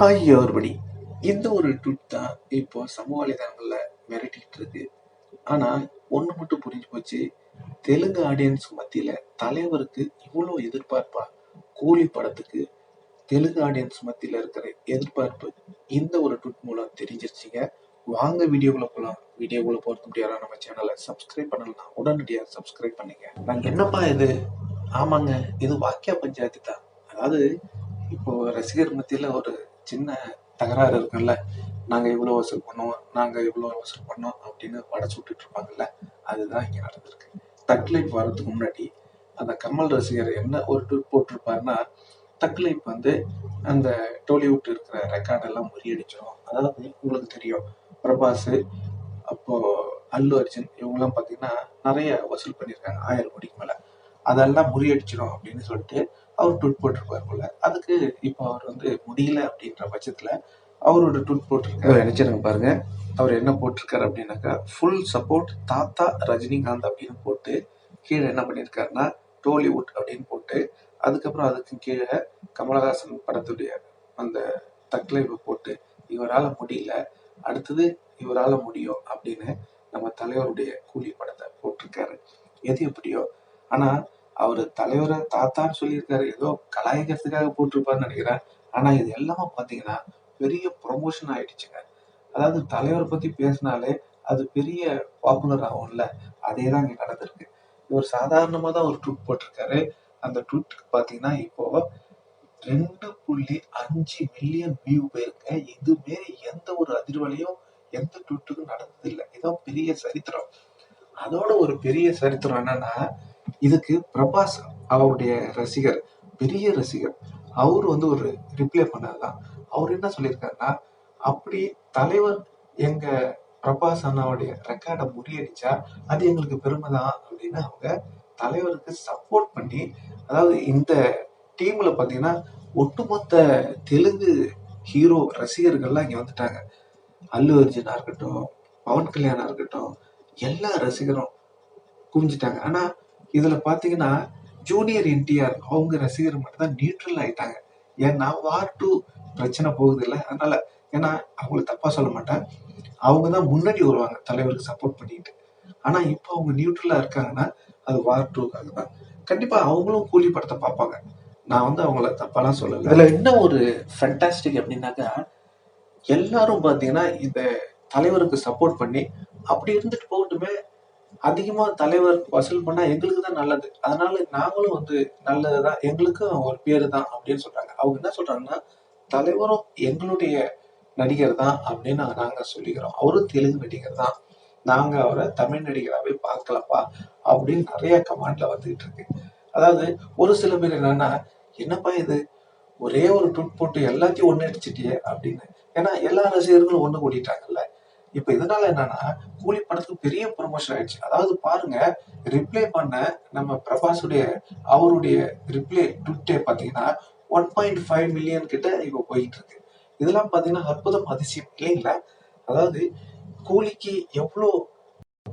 Hi everybody இந்த ஒரு tweet தான் இப்போ சமூக வலைதளங்களில் மிரட்டிக்கிட்டு இருக்கு. ஆனால் ஒன்று மட்டும் புரிஞ்சு போச்சு. தெலுங்கு ஆடியன்ஸ் மத்தியில் தலைவருக்கு இவ்வளோ எதிர்பார்ப்பா? கூலி படத்துக்கு தெலுங்கு ஆடியன்ஸ் மத்தியில் இருக்கிற எதிர்பார்ப்பு இந்த ஒரு ட்விட் மூலம் தெரிஞ்சிருச்சிங்க. வாங்க வீடியோக்குள்ள போகலாம் வீடியோக்குள்ள போறது முடியாத நம்ம சேனலை சப்ஸ்கிரைப் பண்ணலாம் உடனடியாக சப்ஸ்கிரைப் பண்ணுங்க. நாங்கள் என்னப்பா இது? ஆமாங்க இது வாக்கியா பஞ்சாயத்து தான் அதாவது இப்போ ரசிகர் மத்தியில் ஒரு சின்ன தகராறு இருக்குல்ல நாங்கள் இவ்வளோ வசூல் பண்ணோம் நாங்கள் இவ்வளோ வசூல் பண்ணோம் அப்படின்னு வடை விட்டுட்ருப்பாங்கல்ல இருப்பாங்கல்ல. அதுதான் இங்கே நடந்திருக்கு. தக்லைப் வர்றதுக்கு முன்னாடி அந்த கமல் ரசிகர் என்ன ஒரு ட்விட் போட்டிருப்பாருன்னா தக்லைப் வந்து அந்த டோலிவுட் இருக்கிற ரெக்கார்டெல்லாம் முறியடிச்சிடும் அதாவது உங்களுக்கு தெரியும் பிரபாஸ் அப்போது அல்லு அர்ஜுன் இவங்கெல்லாம் பார்த்தீங்கன்னா நிறைய வசூல் பண்ணியிருக்காங்க ஆயிரம் கோடிக்கு மேலே. அதெல்லாம் முறியடிச்சிடும் அப்படின்னு சொல்லிட்டு அவர் ட்விட் போட்டிருப்பார் போல. அதுக்கு இப்போ அவர் வந்து முடியல அப்படின்ற பட்சத்தில் அவரோட ட்விட் போட்டிருக்காரு. நினைச்சிருங்க பாருங்க. அவர் என்ன போட்டிருக்காரு அப்படின்னாக்கா ஃபுல் சப்போர்ட் தாத்தா ரஜினிகாந்த் அப்படின்னு போட்டு கீழே என்ன பண்ணியிருக்காருன்னா டோலிவுட் அப்படின்னு போட்டு அதுக்கப்புறம் அதுக்கு கீழே கமலஹாசன் படத்துடைய அந்த தக்லைவை போட்டு இவரால் முடியல அடுத்தது இவரால் முடியும் அப்படின்னு நம்ம தலைவருடைய கூலி படத்தை போட்டிருக்காரு. எது எப்படியோ ஆனால் அவர் தலைவரை தாத்தான்னு சொல்லியிருக்காரு. ஏதோ கலாய்க்கிறதுக்காக போட்டிருப்பாருன்னு நினைக்கிறேன். ஆனா இது எல்லாமே பார்த்தீங்கன்னா பெரிய ப்ரொமோஷன் ஆயிடுச்சுங்க. அதாவது தலைவரை பத்தி பேசினாலே அது பெரிய பாப்புலர் ஆகும்ல. அதே தான் இங்க நடந்திருக்கு. இவர் சாதாரணமா தான் ஒரு ட்விட் போட்டிருக்காரு. அந்த ட்விட்டுக்கு பாத்தீங்கன்னா இப்போ ரெண்டு புள்ளி அஞ்சு மில்லியன் வியூ போயிருக்க. இது மாரி எந்த ஒரு அதிர்வலையும் எந்த ட்விட்டுக்கும் நடந்தது இல்லை இதான் பெரிய சரித்திரம். அதோட ஒரு பெரிய சரித்திரம் என்னன்னா இதுக்கு பிரபாஸ் அவருடைய ரசிகர் பெரிய ரசிகர் அவர் வந்து ஒரு ரிப்ளை பண்ணதுதான் அவர் என்ன சொல்லியிருக்காருன்னா அப்படி தலைவர் எங்க பிரபாஸ் அண்ணாவுடைய ரெக்கார்டை முறியடிச்சா அது எங்களுக்கு பெருமை தான் அப்படின்னு அவங்க தலைவருக்கு சப்போர்ட் பண்ணி அதாவது இந்த டீம்ல பார்த்தீங்கன்னா ஒட்டுமொத்த தெலுங்கு ஹீரோ ரசிகர்கள்லாம் இங்கே வந்துட்டாங்க. அல்லு அர்ஜுனா இருக்கட்டும் பவன் கல்யாணா இருக்கட்டும் எல்லா ரசிகரும் குவிஞ்சிட்டாங்க. ஆனால் இதுல பாத்தீங்கன்னா ஜூனியர் என்டிஆர் அவங்க ரசிகர் மட்டும் தான் நியூட்ரல் ஆயிட்டாங்க. ஏன்னா வார் டூ பிரச்சனை போகுது இல்லை அதனால ஏன்னா அவங்கள தப்பா சொல்ல மாட்டேன். அவங்க தான் முன்னாடி வருவாங்க தலைவருக்கு சப்போர்ட் பண்ணிட்டு. ஆனா இப்போ அவங்க நியூட்ரலா இருக்காங்கன்னா அது வார் டூக்காக தான் கண்டிப்பா அவங்களும் கூலி படத்தை பார்ப்பாங்க. நான் வந்து அவங்கள தப்பாலாம் சொல்லல. இதுல என்ன ஒரு ஃபென்டாஸ்டிக் அப்படின்னாக்கா எல்லாரும் பாத்தீங்கன்னா இந்த தலைவருக்கு சப்போர்ட் பண்ணி அப்படி இருந்துட்டு போகட்டுமே அதிகமா தலைவர் வசூல் பண்ணா எங்களுக்கு தான் நல்லது. அதனால நாங்களும் வந்து நல்லதுதான் எங்களுக்கும் ஒரு பேரு தான் அப்படின்னு சொல்றாங்க. அவங்க என்ன சொல்றாங்கன்னா தலைவரும் எங்களுடைய நடிகர் தான் அப்படின்னு நாங்க சொல்லிக்கிறோம். அவரும் தெலுங்கு நடிகர் தான். நாங்க அவரை தமிழ் நடிகராகவே பார்க்கலப்பா அப்படின்னு நிறைய கமெண்ட்ல வந்துகிட்டு இருக்கு. அதாவது ஒரு சில பேர் என்னன்னா என்னப்பா இது? ஒரே ஒரு ட்விட் போட்டு எல்லாத்தையும் ஒன்று அடிச்சிட்டியே அப்படின்னு. ஏன்னா எல்லா ரசிகர்களும் ஒன்று கூட்டிட்டாங்கல்ல இப்ப இதனால என்னன்னா கூலி படத்துக்கு பெரிய ப்ரொமோஷன் ஆயிடுச்சு. அதாவது பாருங்க ரிப்ளை பண்ண நம்ம பிரபாஸுடைய அவருடைய ரிப்ளை ட்விட்டே பாத்தீங்கன்னா ஒன் பாயிண்ட் ஃபைவ் மில்லியன் கிட்ட இப்ப போயிட்டு இருக்கு இதெல்லாம் பாத்தீங்கன்னா அற்புதம் அதிசயம் இல்லைங்களா? அதாவது கூலிக்கு எவ்வளோ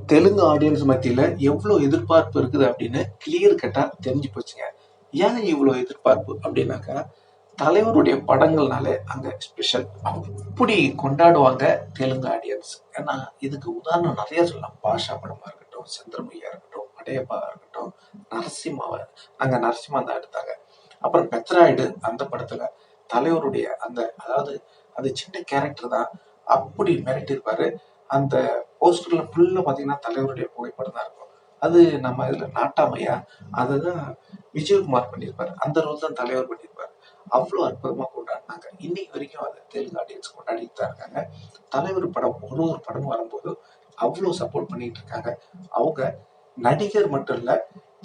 தெலுங்கு ஆடியன்ஸ் மத்தியில எவ்வளவு எதிர்பார்ப்பு இருக்குது அப்படின்னு கிளியர் கட்டா தெரிஞ்சு போச்சுங்க. ஏன் இவ்வளவு எதிர்பார்ப்பு அப்படின்னாக்கா தலைவருடைய படங்கள்னாலே அங்கே ஸ்பெஷல் அப்படி கொண்டாடுவாங்க தெலுங்கு ஆடியன்ஸ் ஏன்னா இதுக்கு உதாரணம் நிறைய சொல்லலாம். பாஷா படமாக இருக்கட்டும் சந்திரமையா இருக்கட்டும் அடையப்பா இருக்கட்டும் நரசிம்மாவை அங்கே நரசிம்மா தான் எடுத்தாங்க. அப்புறம் பெத்ராய்டு அந்த படத்தில் தலைவருடைய அந்த அதாவது அது சின்ன கேரக்டர் தான். அப்படி மிரட்டியிருப்பாரு. அந்த போஸ்டர்ல ஃபுல்லாக பார்த்தீங்கன்னா தலைவருடைய புகைப்படம் தான் இருக்கும். அது நம்ம இதில் நாட்டாமையா அதுதான் விஜயகுமார் பண்ணியிருப்பாரு. அந்த ரோல் தான் தலைவர் பண்ணியிருப்பார். அவ்வளோ அற்புதமாக கொண்டாடினாங்க. இன்னைக்கு வரைக்கும் அதை தெலுங்கு ஆடியன்ஸ் கொண்டாடிட்டு தான் இருக்காங்க. தலைவர் படம் ஒரு ஒரு படம் வரும்போது அவ்வளோ சப்போர்ட் பண்ணிட்டு இருக்காங்க. அவங்க நடிகர் மட்டும் இல்லை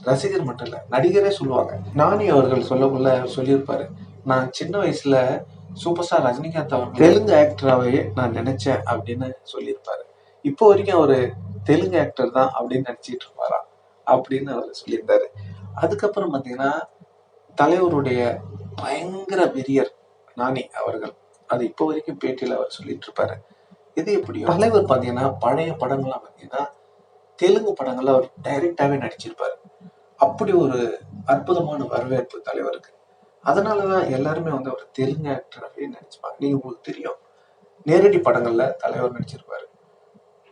ரசிகர் மட்டும் இல்லை நடிகரே சொல்லுவாங்க. நானி அவர்கள் சொல்லக்குள்ள சொல்லியிருப்பாரு. நான் சின்ன வயசுல சூப்பர் ஸ்டார் ரஜினிகாந்த் அவர் தெலுங்கு ஆக்டராகவே நான் நினைச்சேன் அப்படின்னு சொல்லியிருப்பாரு. இப்போ வரைக்கும் அவரு தெலுங்கு ஆக்டர் தான் அப்படின்னு நினைச்சிட்டு இருப்பாரா? அப்படின்னு அவர் சொல்லியிருந்தாரு. அதுக்கப்புறம் பார்த்தீங்கன்னா தலைவருடைய பயங்கர வெறியர் நானி அவர்கள். அது இப்போ வரைக்கும் பேட்டியில அவர் சொல்லிட்டு இருப்பாரு இது எப்படியோ தலைவர் பாத்தீங்கன்னா பழைய படங்கள்லாம் பாத்தீங்கன்னா தெலுங்கு படங்கள்ல அவர் டைரக்டாவே நடிச்சிருப்பாரு. அப்படி ஒரு அற்புதமான வரவேற்பு தலைவருக்கு. அதனாலதான் எல்லாருமே வந்து அவர் தெலுங்கு ஆக்டராகவே நினைச்சுப்பாங்க நீங்க உங்களுக்கு தெரியும். நேரடி படங்கள்ல தலைவர் நடிச்சிருப்பாரு.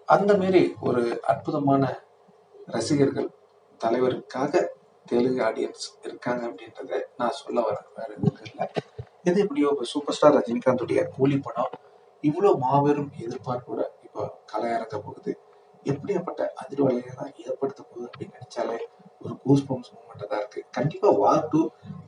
அந்த மாரி ஒரு அற்புதமான ரசிகர்கள் தலைவருக்காக தெலுங்கு ஆடியன்ஸ் இருக்காங்க அப்படின்றத நான் சொல்ல வரேன் வேற எதுவும் இல்லை. இது எப்படியோ இப்போ சூப்பர் ஸ்டார் ரஜினிகாந்துடைய கூலி படம் இவ்வளோ மாபெரும் எதிர்பார்ப்போட இப்போ கலையரங்க போகுது. எப்படியாப்பட்ட அதிர்வலையை தான் ஏற்படுத்த போகுது அப்படின்னு நினைச்சாலே ஒரு கூஸ் பம்ஸ் மூமெண்ட்டாக தான் இருக்கு. கண்டிப்பா வார் டூ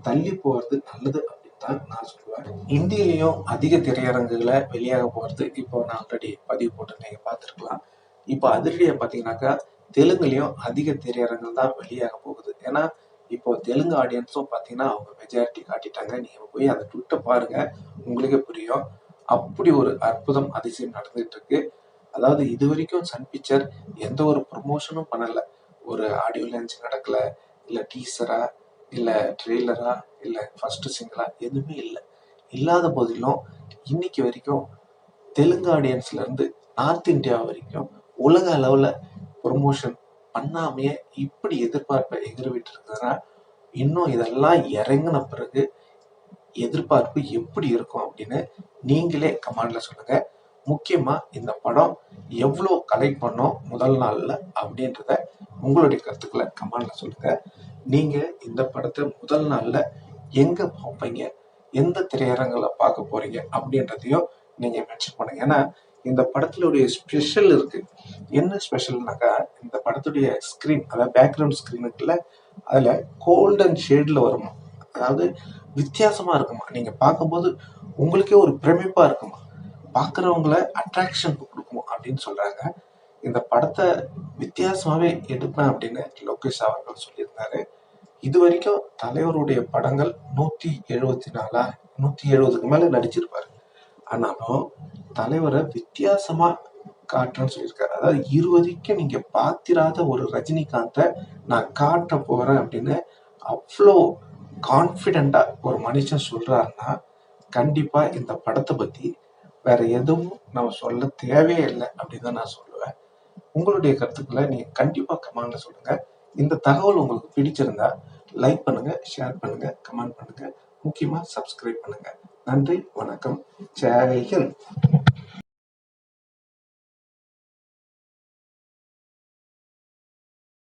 தள்ளி போறது நல்லது அப்படின்னு தான் நான் சொல்லுவேன். இந்தியிலையும் அதிக திரையரங்குகளை வெளியாக போறது இப்போ நான் ஆல்ரெடி பதிவு போட்டு நீங்கள் பார்த்துருக்கலாம். இப்போ அதிரடியை பார்த்தீங்கன்னாக்கா தெலுங்குலேயும் அதிக திரையரங்கம் தான் வெளியாக போகுது. ஏன்னா இப்போ தெலுங்கு ஆடியன்ஸும் பார்த்தீங்கன்னா அவங்க மெஜாரிட்டி காட்டிட்டாங்க. நீங்கள் போய் அதை ட்விட்டை பாருங்கள் உங்களுக்கே புரியும். அப்படி ஒரு அற்புதம் அதிசயம் நடந்துகிட்டு இருக்கு. அதாவது இது வரைக்கும் சன் பிக்சர் எந்த ஒரு ப்ரொமோஷனும் பண்ணலை. ஒரு ஆடியோ லான்ச் நடக்கல இல்லை டீசரா இல்லை ட்ரெய்லரா இல்லை ஃபர்ஸ்ட் சிங்கிளா எதுவுமே இல்லை. இல்லாத போதிலும் இன்னைக்கு வரைக்கும் தெலுங்கு ஆடியன்ஸ்ல இருந்து நார்த் இந்தியா வரைக்கும் உலக அளவுல ப்ரொமோஷன் பண்ணாமையே இப்படி எதிர்பார்ப்பை எதிர்விட்டு இருக்குதுன்னா இன்னும் இதெல்லாம் இறங்கின பிறகு எதிர்பார்ப்பு எப்படி இருக்கும் அப்படின்னு நீங்களே கமெண்ட்ல சொல்லுங்க. முக்கியமா இந்த படம் எவ்வளோ கலெக்ட் பண்ணோம் முதல் நாள்ல அப்படின்றத உங்களுடைய கருத்துக்களை கமெண்ட்ல சொல்லுங்க. நீங்க இந்த படத்தை முதல் நாள்ல எங்க பார்ப்பீங்க? எந்த திரையரங்குல பார்க்க போறீங்க? அப்படின்றதையும் நீங்க மென்ஷன் பண்ணுங்க. ஏன்னா இந்த படத்துடைய ஸ்பெஷல் இருக்கு. என்ன ஸ்பெஷல்னாக்கா இந்த படத்துடைய ஸ்கிரீன் அதாவது பேக்ரவுண்ட் ஸ்கிரீன் இருக்குல்ல அதில் கோல்டன் ஷேடில் வருமா? அதாவது வித்தியாசமாக இருக்குமா? நீங்கள் பார்க்கும்போது உங்களுக்கே ஒரு பிரமிப்பாக இருக்குமா? பார்க்குறவங்கள அட்ராக்ஷன் கொடுக்குமா? அப்படின்னு சொல்கிறாங்க இந்த படத்தை வித்தியாசமாகவே எடுப்பேன் அப்படின்னு லோகேஷ் அவர்கள் சொல்லியிருந்தாரு. இது வரைக்கும் தலைவருடைய படங்கள் நூற்றி எழுபத்தி நாலா நூற்றி எழுபதுக்கு மேலே நடிச்சிருப்பார். ஆனாலும் தலைவரை வித்தியாசமா காட்டுறேன்னு சொல்லியிருக்காரு. அதாவது இருவதிக்கு நீங்க பாத்திராத ஒரு ரஜினிகாந்தை நான் காட்ட போறேன் அப்படின்னு அவ்வளோ கான்ஃபிடென்ட்டா ஒரு மனுஷன் சொல்றாருன்னா கண்டிப்பா இந்த படத்தை பத்தி வேற எதுவும் நம்ம சொல்ல தேவையே இல்லை அப்படின்னு தான் நான் சொல்லுவேன். உங்களுடைய கருத்துக்களை நீங்க கண்டிப்பா கமெண்ட்ல சொல்லுங்க. இந்த தகவல் உங்களுக்கு பிடிச்சிருந்தா லைக் பண்ணுங்க ஷேர் பண்ணுங்க கமெண்ட் பண்ணுங்க. முக்கியமா சப்ஸ்கிரைப் பண்ணுங்க. நன்றி வணக்கம். ஜெய் ஹிந்த்.